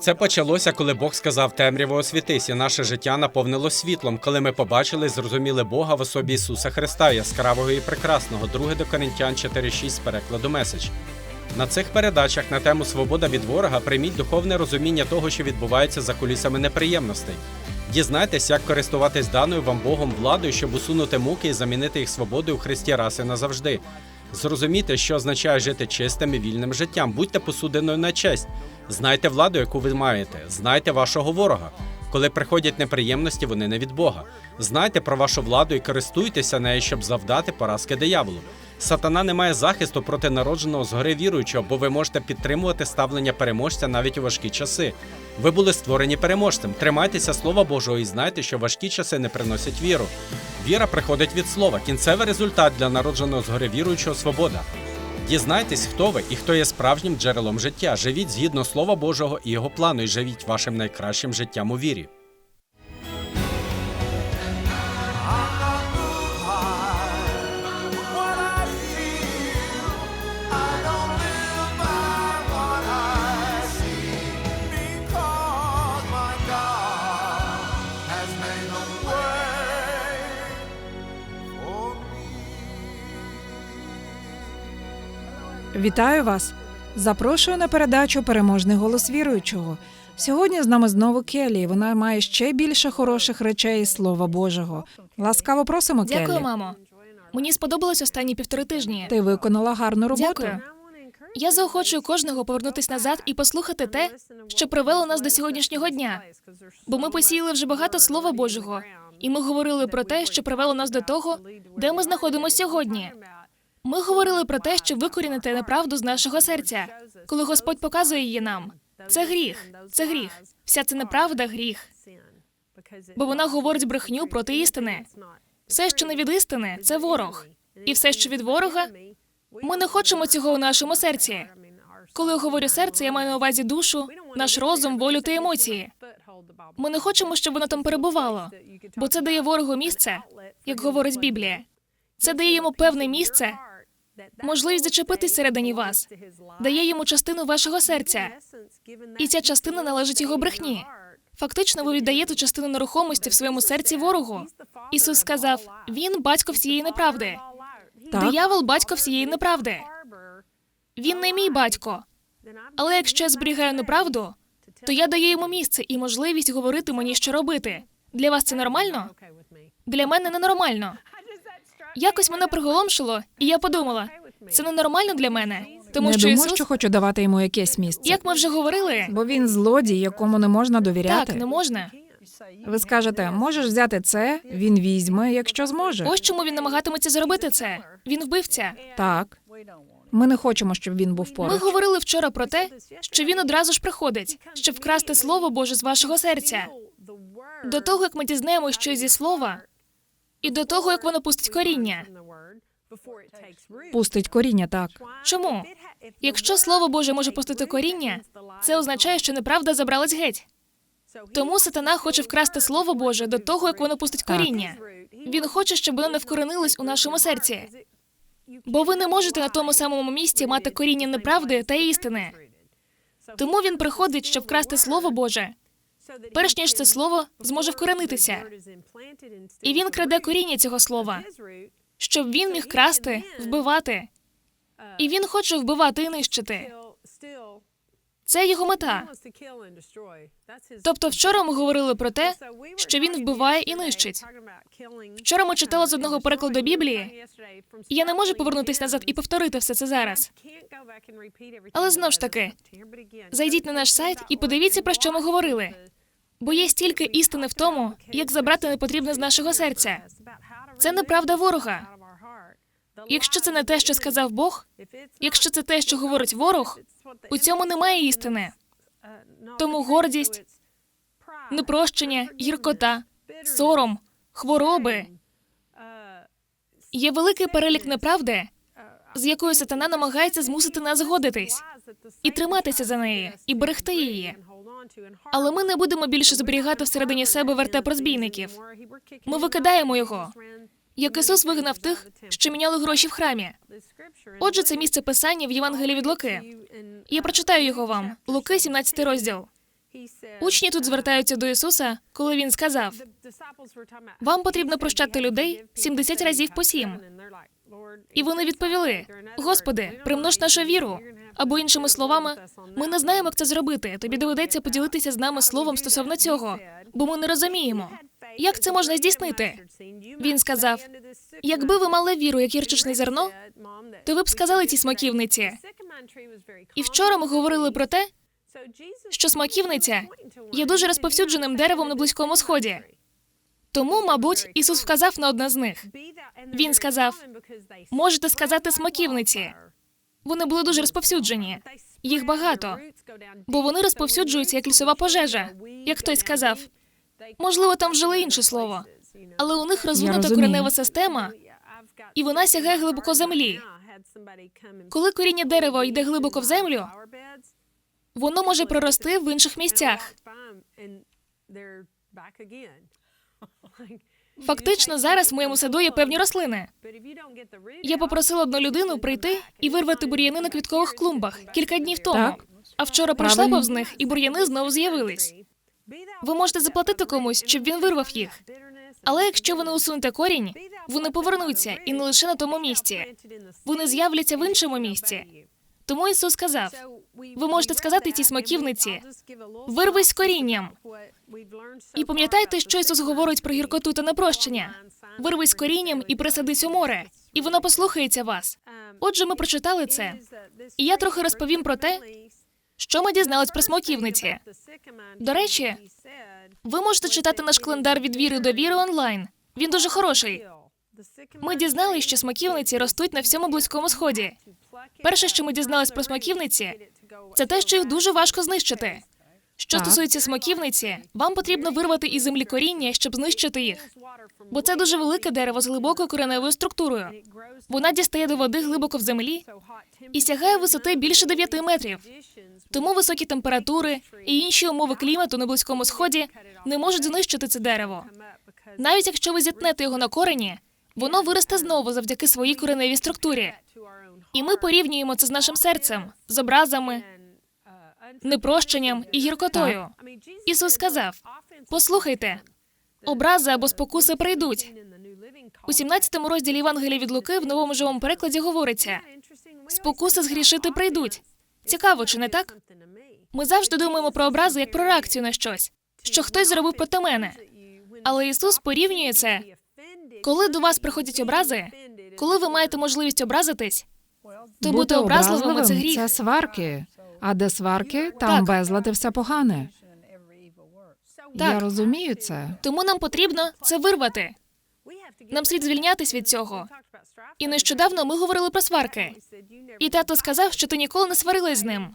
Це почалося, коли Бог сказав темряво освітись, і наше життя наповнило світлом, коли ми побачили зрозуміли Бога в особі Ісуса Христа, яскравого і прекрасного, 2 до Коринтян 4.6 з перекладу меседж. На цих передачах на тему Свобода від ворога прийміть духовне розуміння того, що відбувається за кулісами неприємностей. Дізнайтесь, як користуватись даною вам Богом владою, щоб усунути муки і замінити їх свободою у Христі раз і назавжди. Зрозумійте, що означає жити чистим і вільним життям. Будьте посудиною на честь. Знайте владу, яку ви маєте. Знайте вашого ворога. Коли приходять неприємності, вони не від Бога. Знайте про вашу владу і користуйтеся нею, щоб завдати поразки дияволу. Сатана не має захисту проти народженого згори віруючого, бо ви можете підтримувати ставлення переможця навіть у важкі часи. Ви були створені переможцем. Тримайтеся Слова Божого і знайте, що важкі часи не приносять віру. Віра приходить від слова. Кінцевий результат для народженого згори віруючого свобода. Дізнайтесь, хто ви і хто є справжнім джерелом життя. Живіть згідно Слова Божого і його плану, і живіть вашим найкращим життям у вірі. Вітаю вас! Запрошую на передачу Переможний голос віруючого. Сьогодні з нами знову Келі. і Вона має ще більше хороших речей із Слова Божого. Ласкаво просимо, Дякую, мамо. Мені сподобалось останні півтори тижні. Ти виконала гарну роботу. Дякую. Я заохочую кожного повернутись назад і послухати те, що привело нас до сьогоднішнього дня. Бо ми посіяли вже багато слова Божого, і ми говорили про те, що привело нас до того, де ми знаходимося сьогодні. Ми говорили про те, щоб викорінити неправду з нашого серця, коли Господь показує її нам. Це гріх, це гріх. Вся ця неправда гріх. Бо вона говорить брехню проти істини. Все, що не від істини, це ворог. І все, що від ворога, ми не хочемо цього у нашому серці. Коли я говорю серце, я маю на увазі душу, наш розум, волю та емоції. Ми не хочемо, щоб воно там перебувало, бо це дає ворогу місце, як говорить Біблія. Це дає йому певне місце, можливість зачепитись всередині вас, дає йому частину вашого серця, і ця частина належить його брехні. Фактично, ви віддаєте частину нерухомості в своєму серці ворогу. Ісус сказав: Він батько всієї неправди. Так. Диявол батько всієї неправди. Він не мій батько. Але якщо я зберігаю неправду, то я даю йому місце і можливість говорити мені, що робити. Для вас це нормально? Для мене ненормально. Якось мене приголомшило, і я подумала: це ненормально для мене, тому не що думаю, Ісус, що хочу давати йому якесь місце. як ми вже говорили, Бо він злодій, якому не можна довіряти. так не можна. Ви скажете, можеш взяти це, він візьме, якщо зможе. Ось чому він намагатиметься зробити це. Він вбивця. Так. Ми не хочемо, щоб він був Ми говорили вчора про те, що він одразу ж приходить, щоб вкрасти слово Боже з вашого серця. До того, як ми дізнаємося щось зі слова, і до того, як воно пустить коріння. Пустить коріння, так. Чому? Якщо слово Боже може пустити коріння, це означає, що неправда забралась геть. Тому сатана хоче вкрасти слово Боже до того, як воно пустить коріння. Він хоче, щоб воно не вкоренилось у нашому серці. Бо ви не можете на тому самому місці мати коріння неправди та істини. Тому він приходить, щоб вкрасти слово Боже, перш ніж це слово зможе вкоренитися. І він краде коріння цього слова, щоб він міг красти, вбивати. І він хоче вбивати і нищити. Це його мета. Тобто, вчора ми говорили про те, що він вбиває і нищить. Вчора ми читали з одного перекладу Біблії, і я не можу повернутися назад і повторити все це зараз. Але знову ж таки, зайдіть на наш сайт і подивіться, про що ми говорили. Бо є стільки істини в тому, як забрати непотрібне з нашого серця. Це неправда ворога. Якщо це не те, що сказав Бог, якщо це те, що говорить ворог, у цьому немає істини. Тому гордість, непрощення, гіркота, сором, хвороби є великий перелік неправди, з якою сатана намагається змусити нас згодитись і триматися за неї, і берегти її. Але ми не будемо більше зберігати всередині себе вертеп розбійників. Ми викидаємо його, як Ісус вигнав тих, що міняли гроші в храмі. Отже, це місце писання в Євангелії від Луки. Я прочитаю його вам. Луки, 17 розділ. Учні тут звертаються до Ісуса, коли він сказав: Вам потрібно прощати людей 70 разів по сім. І вони відповіли: Господи, примнож нашу віру. Або іншими словами, ми не знаємо, як це зробити. Тобі доведеться поділитися з нами словом стосовно цього, бо ми не розуміємо. Як це можна здійснити? Він сказав: Якби ви мали віру, як гірчичне зерно, то ви б сказали цій смаківниці. І вчора ми говорили про те, що смаківниця є дуже розповсюдженим деревом на близькому сході. Тому, мабуть, Ісус вказав на одне з них. Він сказав: можете сказати смаківниці. Вони були дуже розповсюджені. Їх багато, бо вони розповсюджуються як лісова пожежа. Як хтось сказав, можливо, там вжили інше слово, але у них розвинута коренева система, і вона сягає глибоко землі. Коли коріння дерева йде глибоко в землю, воно може прорости в інших місцях. Фактично, зараз в моєму саду є певні рослини. Я попросила одну людину прийти і вирвати бур'яни на квіткових клумбах кілька днів тому. Так. А вчора пройшла повз них, і бур'яни знову з'явились. Ви можете заплатити комусь, щоб він вирвав їх. Але якщо ви не усунете корінь, вони повернуться і не лише на тому місці. Вони з'являться в іншому місці. Тому Ісус сказав: Ви можете сказати цій смаківниці, вирвись з корінням. І пам'ятайте, що Ісус говорить про гіркоту та непрощення. Вирвись з корінням і присадись у море, і воно послухається вас. Отже, ми прочитали це. І я трохи розповім про те, що ми дізнались про смоківниці. До речі, Ви можете читати наш календар від віри до віри онлайн. Він дуже хороший. Ми дізналися, що смаківниці ростуть на всьому близькому сході. Перше, що ми дізнались про смаківниці, це те, що їх дуже важко знищити. Що Так. стосується смаківниці, вам потрібно вирвати із землі коріння, щоб знищити їх. Бо це дуже велике дерево з глибокою кореневою структурою. Вона дістає до води глибоко в землі і сягає висоти більше 9 метрів. Тому високі температури і інші умови клімату на близькому сході не можуть знищити це дерево. Навіть якщо ви зітнете його на корені, воно виросте знову завдяки своїй кореневій структурі. І ми порівнюємо це з нашим серцем, з образами, непрощенням і гіркотою. Ісус сказав: Послухайте, образи або спокуси прийдуть. У 17 розділі Євангелія від Луки в новому живому перекладі говориться: спокуси згрішити прийдуть. Цікаво, чи не так? Ми завжди думаємо про образи як про реакцію на щось, що хтось зробив проти мене. Але Ісус порівнює це, коли до вас приходять образи, коли ви маєте можливість образитись, то бути образливими це гріх. це сварки. А де сварки, там Так. безлад і все погане. Я Так. розумію це. Тому нам потрібно це вирвати. Нам слід звільнятись від цього. І нещодавно ми говорили про сварки. І тато сказав, що ти ніколи не сварилась з ним.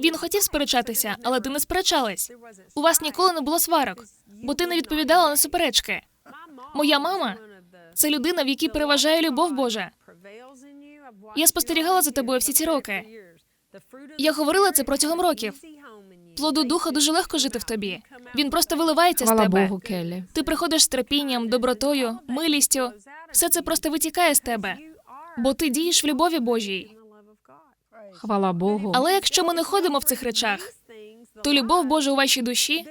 Він хотів сперечатися, але ти не сперечалась. У вас ніколи не було сварок, бо ти не відповідала на суперечки. Моя мама це людина, в якій переважає любов Божа. Я спостерігала за тобою всі ці роки. Я говорила це протягом років. Плоду духа дуже легко жити в тобі. Він просто виливається з тебе. Богу, Келлі. Ти приходиш з терпінням, добротою, милістю. Все це просто витікає з тебе, бо ти дієш в любові Божій. Хвала Богу. Але якщо ми не ходимо в цих речах, то любов Божа у вашій душі,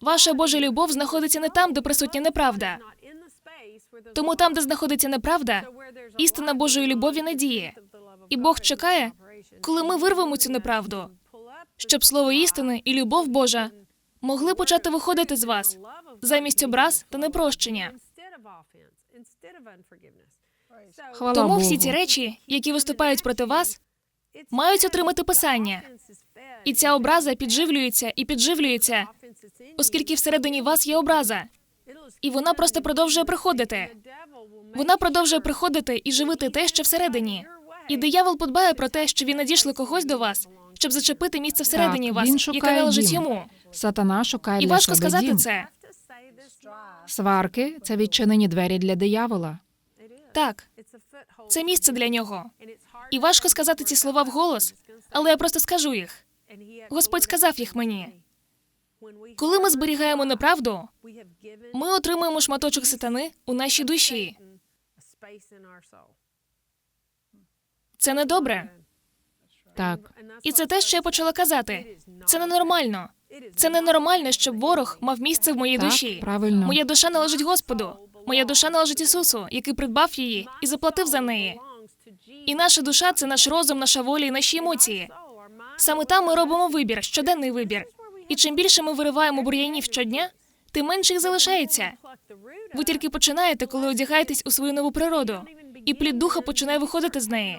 ваша Божа любов знаходиться не там, де присутня неправда. Тому там, де знаходиться неправда, істина Божої любові не діє. І Бог чекає, коли ми вирвемо цю неправду, щоб слово істини і любов Божа могли почати виходити з вас замість образ та непрощення. Хвала Тому Богу. всі ці речі, які виступають проти вас, мають отримати писання. І ця образа підживлюється і підживлюється, оскільки всередині вас є образа, і вона просто продовжує приходити. Вона продовжує приходити і живити те, що всередині. І диявол подбає про те, що він надійшли когось до вас, щоб зачепити місце всередині Так, вас, яке належить дім. йому. Сатана шукає І для важко себе сказати дім. це. Сварки це відчинені двері для диявола. Так, це місце для нього. І важко сказати ці слова вголос, але я просто скажу їх. Господь сказав їх мені. Коли ми зберігаємо неправду, ми отримуємо шматочок сатани у нашій душі. Це не добре. Так. І це те, що я почала казати. Це ненормально. Це ненормально, щоб ворог мав місце в моїй Так, душі. правильно. Моя душа належить Господу. Моя душа належить Ісусу, який придбав її і заплатив за неї. І наша душа це наш розум, наша воля і наші емоції. Саме там ми робимо вибір, щоденний вибір. І чим більше ми вириваємо бур'янів щодня, тим менше їх залишається. Ви тільки починаєте, коли одягаєтесь у свою нову природу, і плід духа починає виходити з неї,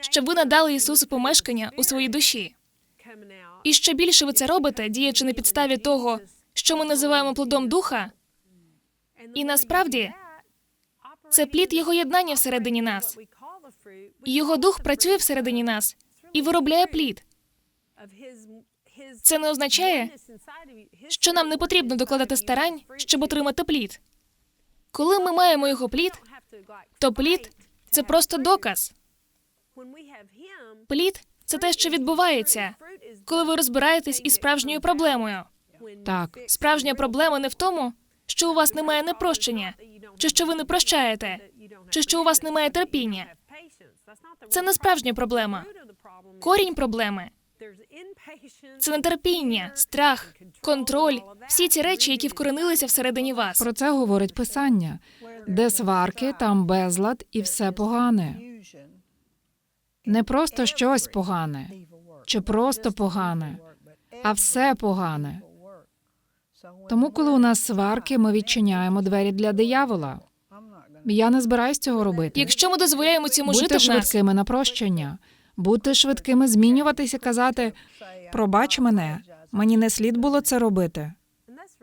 щоб ви надали Ісусу помешкання у своїй душі. І ще більше ви це робите, діячи на підставі того, що ми називаємо плодом духа, і насправді це плід його єднання всередині нас. Його дух працює всередині нас і виробляє плід. Це не означає, що нам не потрібно докладати старань, щоб отримати плід. Коли ми маємо його плід, то плід це просто доказ. Плід це те, що відбувається, коли ви розбираєтесь із справжньою проблемою. Так. Справжня проблема не в тому, що у вас немає непрощення, чи що ви не прощаєте, чи що у вас немає терпіння. Це не справжня проблема. Корінь проблеми це нетерпіння, страх, контроль, всі ці речі, які вкоренилися всередині вас. Про це говорить писання. Де сварки, там безлад і все погане. Не просто щось погане, чи просто погане, а все погане. Тому, коли у нас сварки, ми відчиняємо двері для диявола. Я не збираюсь цього робити. Якщо ми дозволяємо цьому Будьте жити в нас, швидкими на прощення, будьте швидкими змінюватися, казати пробач мене, мені не слід було це робити.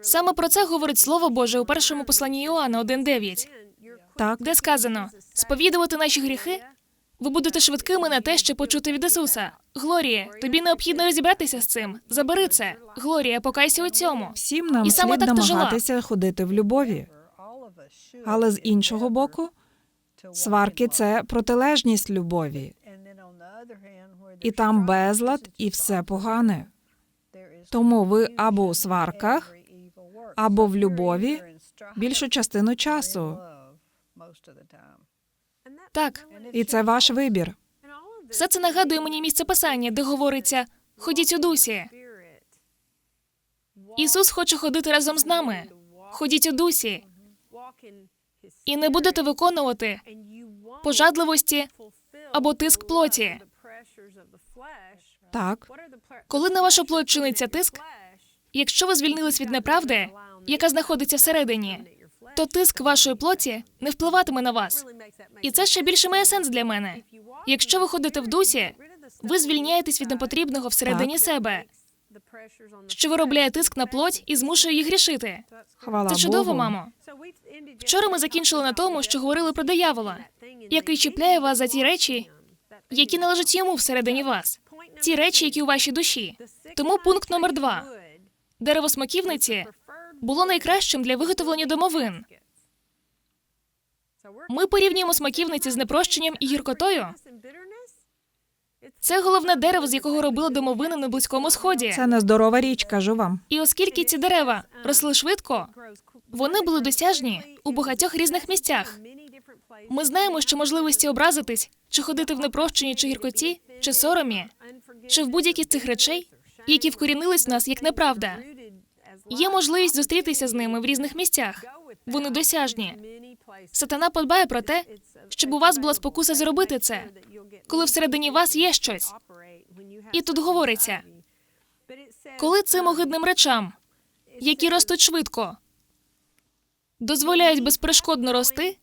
саме про це говорить Слово Боже у першому посланні Іоанна 1.9, Так, де сказано: сповідувати наші гріхи. Ви будете швидкими на те, щоб почути від Ісуса. Глорія, тобі необхідно розібратися з цим. Забери це. Глорія, покайся у цьому. всім нам І саме слід так намагатися ходити в любові. Але з іншого боку, сварки це протилежність любові, і там безлад, і все погане. Тому ви або у сварках, або в любові більшу частину часу. Так, І це ваш вибір. все це нагадує мені місце писання, де говориться: ходіть у дусі. Ісус хоче ходити разом з нами. Ходіть у дусі, і не будете виконувати пожадливості або тиск плоті. Так, Коли на вашу плоть чиниться тиск, якщо ви звільнились від неправди, яка знаходиться всередині, то тиск вашої плоті не впливатиме на вас. І це ще більше має сенс для мене. Якщо ви ходите в дусі, ви звільняєтесь від непотрібного всередині себе, що виробляє тиск на плоть і змушує їх грішити. хвала Це чудово, Богу. мамо. Вчора ми закінчили на тому, що говорили про диявола, який чіпляє вас за ті речі, які належать йому всередині вас, ті речі, які у вашій душі. Тому пункт номер два: дерево смоківниці було найкращим для виготовлення домовин. Ми порівнюємо смоківниці з непрощенням і гіркотою. Це головне дерево, з якого робили домовини на близькому сході. Це нездорова річ, кажу вам. І оскільки ці дерева росли швидко, вони були досяжні у багатьох різних місцях. Ми знаємо, що можливості образитись, чи ходити в непрощенні, чи гіркоті, чи соромі, чи в будь-які з цих речей, які вкорінились в нас як неправда. Є можливість зустрітися з ними в різних місцях. Вони досяжні. Сатана подбає про те, щоб у вас була спокуса зробити це, коли всередині вас є щось. І тут говориться, коли цим огидним речам, які ростуть швидко, дозволяють безперешкодно рости,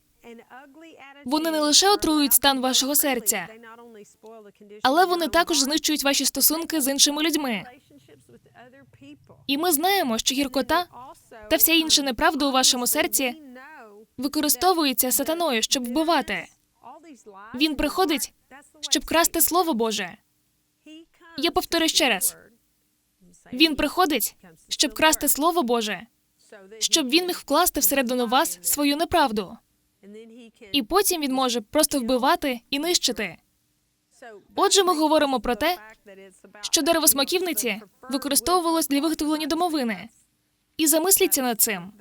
вони не лише отруюють стан вашого серця, але вони також знищують ваші стосунки з іншими людьми. І ми знаємо, що гіркота та вся інша неправда у вашому серці використовується сатаною, щоб вбивати. Він приходить, щоб красти слово Боже. Я повторю ще раз: він приходить, щоб красти слово Боже, щоб він міг вкласти всередину вас свою неправду, і потім він може просто вбивати і нищити. Отже, ми говоримо про те, Що дерево смоківниці використовувалось для виготовлення домовини. І замисліться над цим.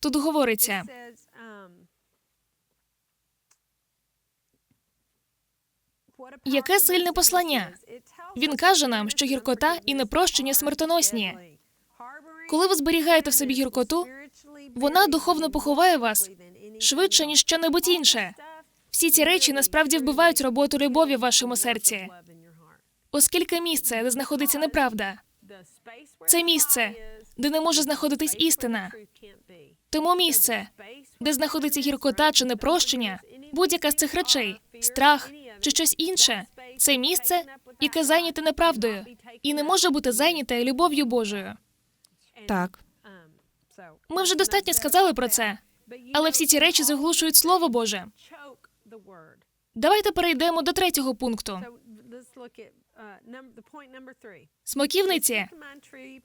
Тут говориться, Яке сильне послання? Він каже нам, що гіркота і непрощення смертоносні. Коли ви зберігаєте в собі гіркоту, вона духовно поховає вас швидше, ніж що-небудь інше. Всі ці речі насправді вбивають роботу любові в вашому серці. Оскільки місце, де знаходиться неправда, це місце, де не може знаходитись істина. Тому місце, де знаходиться гіркота чи непрощення, будь-яка з цих речей, страх чи щось інше, це місце, яке зайняте неправдою, і не може бути зайняте любов'ю Божою. Так. Ми вже достатньо сказали про це, але всі ці речі заглушують Слово Боже. Давайте перейдемо до третього пункту. Смоківниці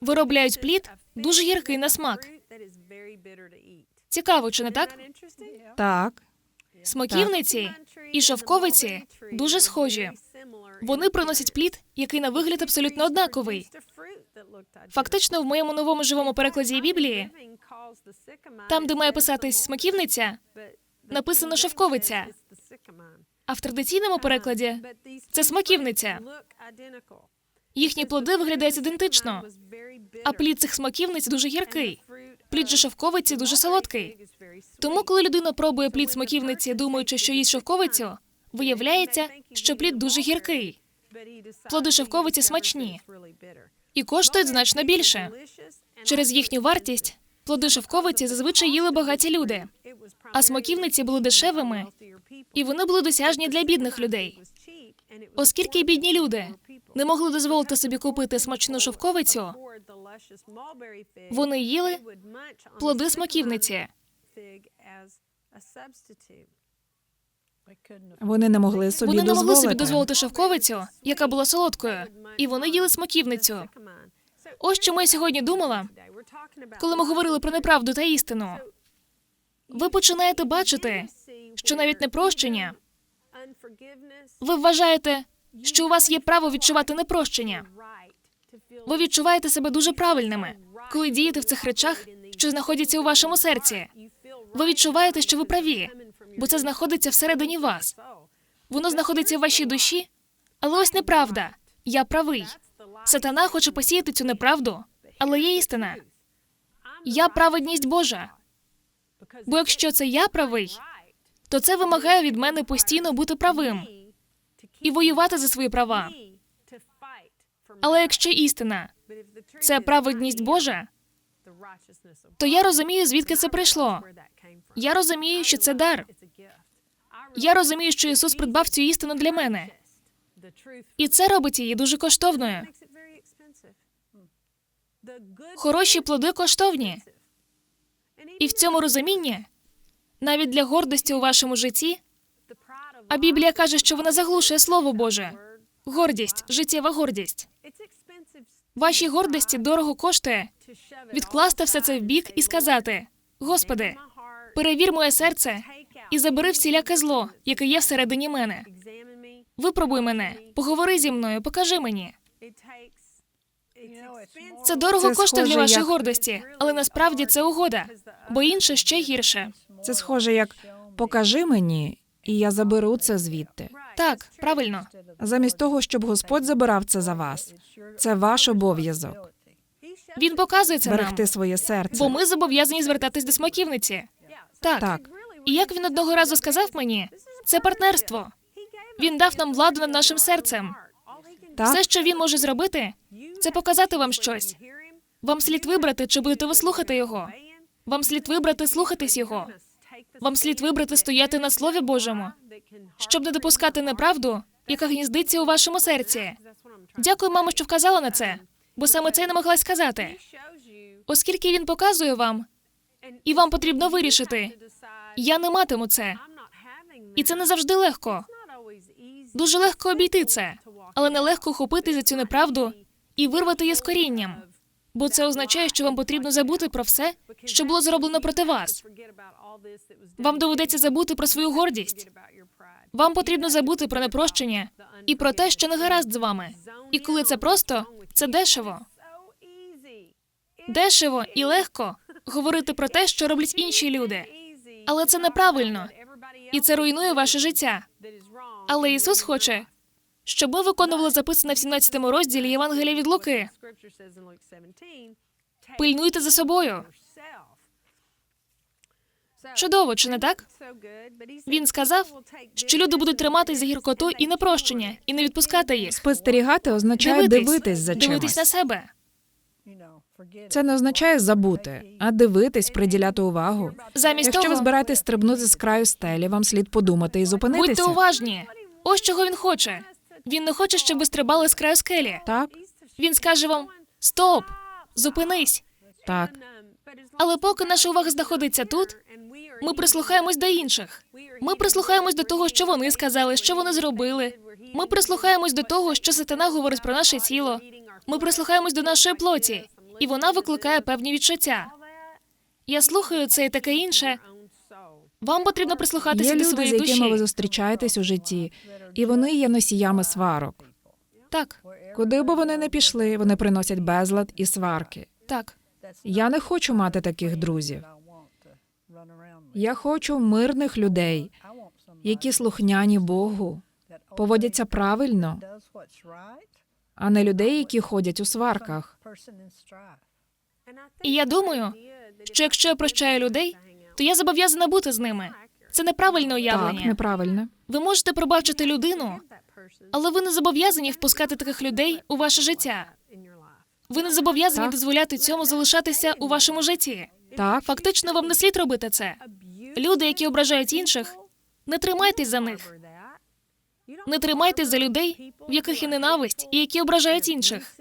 виробляють плід дуже гіркий на смак. Цікаво, чи не так? Так. Смоківниці і шовковиці дуже схожі. Вони приносять плід, який на вигляд абсолютно однаковий. Фактично, в моєму новому живому перекладі Біблії, там, де має писатись смоківниця, написано шовковиця, а в традиційному перекладі це смоківниця. Їхні плоди виглядають ідентично, а плід цих смоківниць дуже гіркий. Плід же шовковиці дуже солодкий. Тому, коли людина пробує плід смоківниці, думаючи, що їсть шовковицю, виявляється, що плід дуже гіркий. Плоди шовковиці смачні і коштують значно більше. Через їхню вартість плоди шовковиці зазвичай їли багаті люди, а смоківниці були дешевими, і вони були досяжні для бідних людей. Оскільки бідні люди не могли дозволити собі купити смачну шовковицю, вони їли плоди смоківниці. Вони не могли собі Вони не могли дозволити. собі дозволити шовковицю, яка була солодкою, і вони їли смоківницю. Ось чому я сьогодні думала, коли ми говорили про неправду та істину. Ви починаєте бачити, що навіть непрощення, ви вважаєте, що у вас є право відчувати непрощення. Ви відчуваєте себе дуже правильними, коли дієте в цих речах, що знаходяться у вашому серці. Ви відчуваєте, що ви праві, бо це знаходиться всередині вас. Воно знаходиться в вашій душі, але ось неправда. Я правий. Сатана хоче посіяти цю неправду, але є істина. Я праведність Божа. Бо якщо це я правий, то це вимагає від мене постійно бути правим і воювати за свої права. Але якщо істина це праведність Божа, то я розумію, звідки це прийшло. Я розумію, що це дар. Я розумію, що Ісус придбав цю істину для мене, і це робить її дуже коштовною. Хороші плоди коштовні. І в цьому розумінні, навіть для гордості у вашому житті, а Біблія каже, що вона заглушує Слово Боже. Гордість, життєва гордість. Вашій гордості дорого коштує відкласти все це в бік і сказати: Господи, перевір моє серце і забери всіляке зло, яке є всередині мене. Випробуй мене, поговори зі мною, покажи мені. Це дорого Це коштує для вашої як- гордості, але насправді це угода, бо інше ще гірше. Це схоже, як покажи мені, і я заберу це звідти. Так, правильно. Замість того, щоб Господь забирав це за вас. Це ваш обов'язок Він показує це нам, берегти своє серце. бо ми зобов'язані звертатись до смоківниці. Так. Так. І як він одного разу сказав мені, це партнерство. Він дав нам владу над нашим серцем. Так, Все, що він може зробити, це показати вам щось. Вам слід вибрати, чи будете ви слухати його. Вам слід вибрати слухатись його. Вам слід вибрати стояти на слові Божому, щоб не допускати неправду, яка гніздиться у вашому серці. Дякую, мамо, що вказала на це, бо саме це я не могла сказати. Оскільки він показує вам, і вам потрібно вирішити, я не матиму це. І це не завжди легко. Дуже легко обійти це, але нелегко ухопити за цю неправду і вирвати її з корінням. Бо це означає, що вам потрібно забути про все, що було зроблено проти вас. Вам доведеться забути про свою гордість. Вам потрібно забути про непрощення і про те, що не гаразд з вами. І коли це просто, це дешево. Дешево і легко говорити про те, що роблять інші люди. Але це неправильно, і це руйнує ваше життя. Але Ісус хоче, щоб ми виконували записане в 17 розділі Євангелія від Луки. Пильнуйте за собою. Чудово, чи не так? Він сказав, що люди будуть триматись за гіркоту і непрощення, і не відпускати їх. Спостерігати означає дивитись за дивитись на себе. Це не означає забути, а дивитись, приділяти увагу. Замість Якщо ви збираєтесь стрибнути з краю стелі, вам слід подумати і будьте уважні. Ось чого він хоче. Він не хоче, щоб ви стрибали з краю скелі. Так, Він скаже вам: Стоп! Зупинись! так. Але поки наша увага знаходиться тут, ми прислухаємось до інших. Ми прислухаємось до того, що вони сказали, що вони зробили. Ми прислухаємось до того, що сатана говорить про наше тіло. Ми прислухаємось до нашої плоті, і вона викликає певні відчуття. Я слухаю це і таке інше. Вам потрібно прислухатися Є до люди, з своєї якими ви зустрічаєтесь у житті, і вони є носіями сварок. Так, Куди би вони не пішли, вони приносять безлад і сварки. так. Я не хочу мати таких друзів. Я хочу мирних людей, які слухняні Богу, поводяться правильно, а не людей, які ходять у сварках. І я думаю, що якщо я прощаю людей, то я зобов'язана бути з ними. Це неправильне Так, уявлення. Ви можете пробачити людину, але ви не зобов'язані впускати таких людей у ваше життя. Ви не зобов'язані Так. дозволяти цьому залишатися у вашому житті. Так, Фактично, вам не слід робити це. Люди, які ображають інших, не тримайтесь за них. Не тримайтесь за людей, в яких є ненависть і які ображають інших.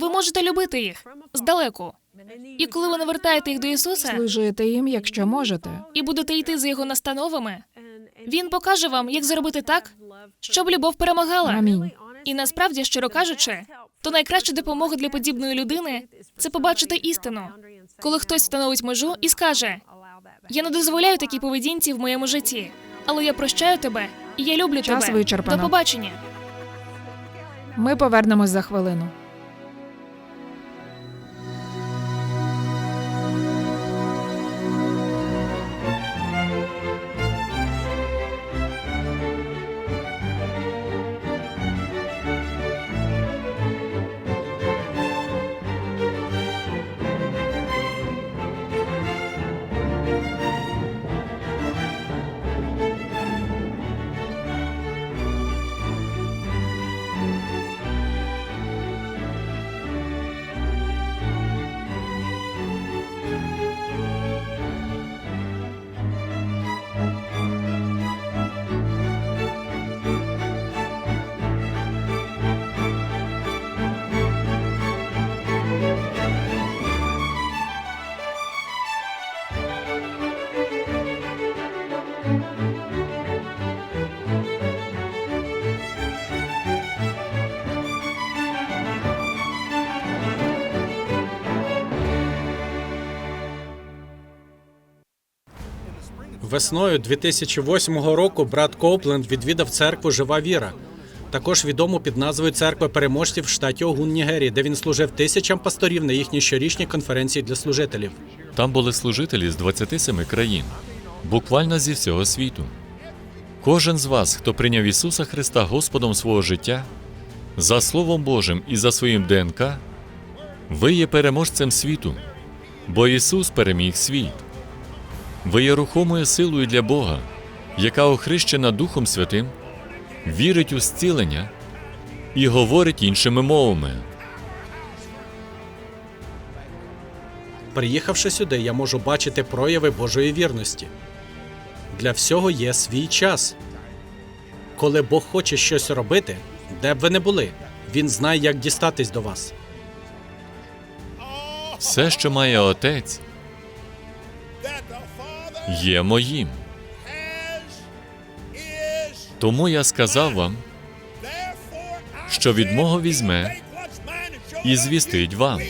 Ви можете любити їх здалеку. І коли ви навертаєте їх до Ісуса служити їм, якщо можете. і будете йти за його настановами, він покаже вам, як зробити так, щоб любов перемагала. Амінь. І насправді, щиро кажучи, то найкраща допомога для подібної людини це побачити істину, коли хтось встановить межу і скаже: Я не дозволяю такій поведінці в моєму житті, але я прощаю тебе і я люблю Час тебе. вичерпано. До побачення. Ми повернемось за хвилину. Весною 2008 року брат Коупленд відвідав церкву Жива Віра, також відому під назвою Церкви переможців в штаті Огун Нігерії, де він служив тисячам пасторів на їхній щорічній конференції для служителів. Там були служителі з 27 країн, буквально зі всього світу. Кожен з вас, хто прийняв Ісуса Христа Господом свого життя, за Словом Божим і за своїм ДНК, ви є переможцем світу, бо Ісус переміг світ. Ви є рухомою силою для Бога, яка охрещена Духом Святим, вірить у зцілення і говорить іншими мовами. Приїхавши сюди, я можу бачити прояви Божої вірності. Для всього є свій час. Коли Бог хоче щось робити, де б ви не були, він знає, як дістатись до вас. Все, що має Отець, є моїм. Тому я сказав вам, що від мого візьме і звістить вам.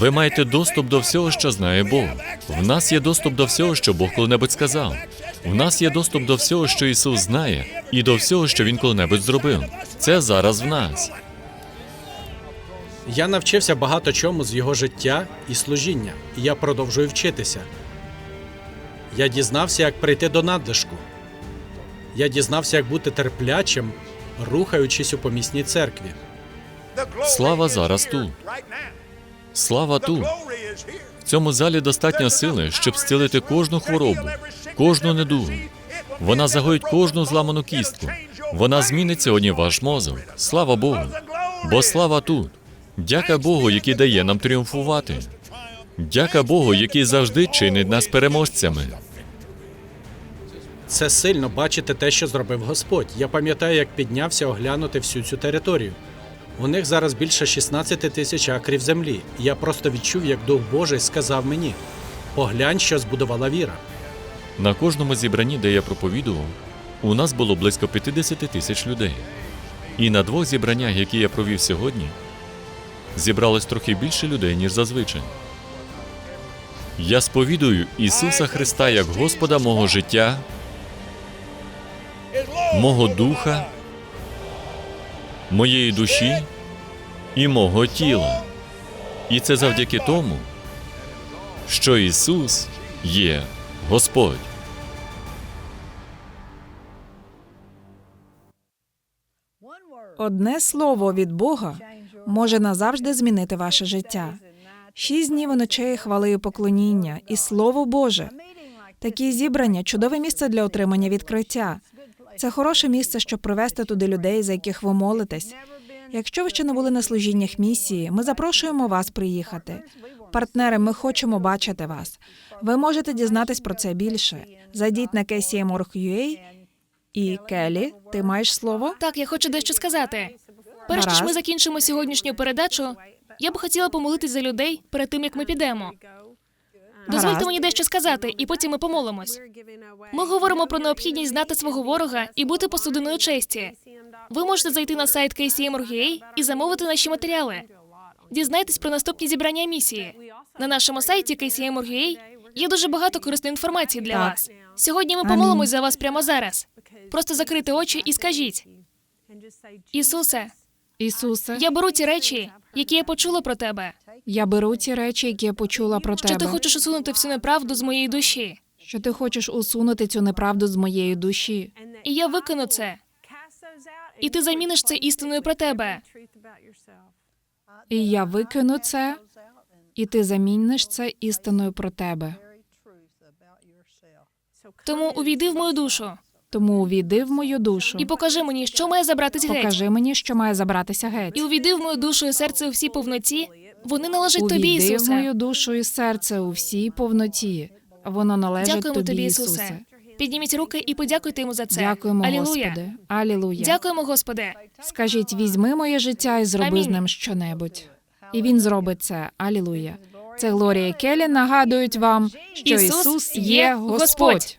Ви маєте доступ до всього, що знає Бог. В нас є доступ до всього, що Бог коли-небудь сказав. В нас є доступ до всього, що. Ісус знає, і до всього, що Він коли-небудь зробив. Це зараз в нас. Я навчився багато чому з його життя і служіння, і я продовжую вчитися. Я дізнався, як прийти до надлишку. Я дізнався, як бути терплячим рухаючись у помісній церкві. Слава зараз тут. Слава тут. В цьому залі достатньо сили, щоб зцілити кожну хворобу, кожну недугу. Вона загоїть кожну зламану кістку. Вона змінить сьогодні ваш мозок. Слава Богу. Бо слава тут. Дяка Богу, який дає нам тріумфувати. Дяка Богу, який завжди чинить нас переможцями. Це сильно бачити те, що зробив Господь. Я пам'ятаю, як піднявся оглянути всю цю територію. У них зараз більше 16 тисяч акрів землі. Я просто відчув, як Дух Божий сказав мені: поглянь, що збудувала віра. На кожному зібранні, де я проповідував, у нас було близько 50 тисяч людей. І на двох зібраннях, які я провів сьогодні, зібралось трохи більше людей, ніж зазвичай. Я сповідую Ісуса Христа як Господа мого життя, мого духа, моєї душі і мого тіла. І це завдяки тому, що Ісус є Господь. Одне слово від Бога може назавжди змінити ваше життя. Шість днів і ночей хвали і поклоніння і Слово Боже. Такі зібрання чудове місце для отримання відкриття. Це хороше місце, щоб привести туди людей, за яких ви молитесь. Якщо ви ще не були на служіннях місії, ми запрошуємо вас приїхати. Партнери, ми хочемо бачити вас. Ви можете дізнатись про це більше. Зайдіть на KCM.org.ua і Келі, ти маєш слово? Так, я хочу дещо сказати. Перш ніж ми закінчимо сьогоднішню передачу, я б хотіла помолитись за людей перед тим, як ми підемо. Дозвольте мені дещо сказати, і потім ми помолимось. Ми говоримо про необхідність знати свого ворога і бути посудиною честі. Ви можете зайти на сайт KCM.org.ua і замовити наші матеріали. Дізнайтесь про наступні зібрання місії. На нашому сайті KCM.org.ua є дуже багато корисної інформації для Так. вас. Сьогодні ми помолимось за вас прямо зараз. Просто закрити очі і скажіть: Ісусе, Ісусе, я беру ті речі, які я почула про тебе. я беру ті речі, які я почула про Що тебе. ти хочеш усунути всю неправду з моєї душі, що ти хочеш усунути цю неправду з моєї душі. і я викину це. І ти заміниш це істиною про тебе. І я викину це, і ти заміниш це істиною про тебе. Тому увійди в мою душу Тому увійди в мою душу. і покажи мені, що має забратись геть. Покажи мені, що має забратися геть. І увійди в мою душу і серце у всій повноті. Вони належать тобі, Увійди в мою душу і серце у всій повноті. Воно належить Дякуємо тобі, Ісусе. Ісусе. Підніміть руки і подякуйте йому за це. Дякуємо, Алілуя. Господи. Алілуя. Дякуємо, Господи. Скажіть, візьми моє життя і зроби Амінь. з ним щонебудь. І він зробить це. Алілуя. Це Глорія Келі нагадують вам, що Ісус Ісус є Господь.